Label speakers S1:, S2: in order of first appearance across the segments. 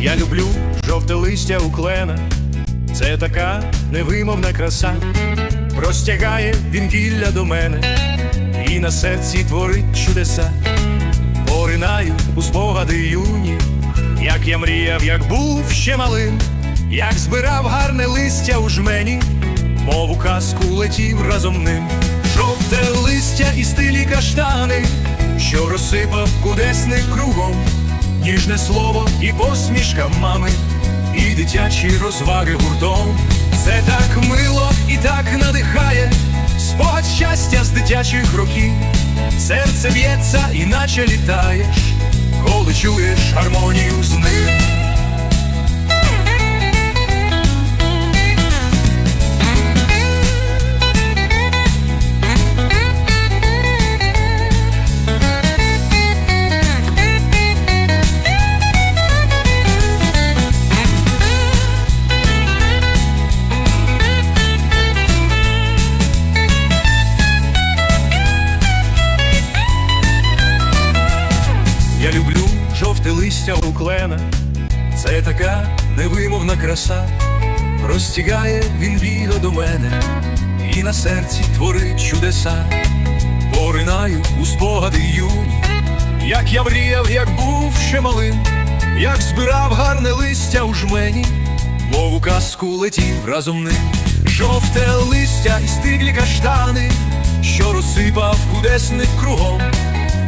S1: Я люблю жовте листя у клена, це така невимовна краса, простягає він гілля до мене, і на серці творить чудеса, поринаю у спогади юні, як я мріяв, як був ще малим, як збирав гарне листя у жмені, мов у казку летів разом ним. Жовте листя і стилі каштани, що розсипав кудесник кругом, ніжне слово і посмішка мами, і дитячі розваги гуртом. Це так мило і так надихає, спогад щастя з дитячих років, серце б'ється, іначе літаєш, коли чуєш гармонію з ним. Жовте листя у клена, це така невимовна краса, розтягає він віго до мене, і на серці творить чудеса, поринаю у спогади юні, як я мріяв, як був ще малим, як збирав гарне листя у жмені, мов у казку летів разом ним, жовте листя і стиглі каштани, що розсипав кудесник кругом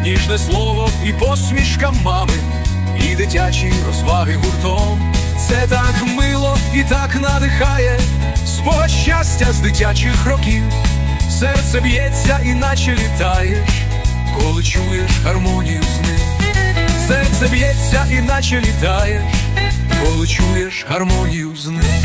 S1: ніжне слово і посмішка мами, і дитячі розваги гуртом. Це так мило і так надихає, спогад щастя з дитячих років, серце б'ється, іначе літаєш, коли чуєш гармонію з ним. Серце б'ється, іначе літаєш, коли чуєш гармонію з ним.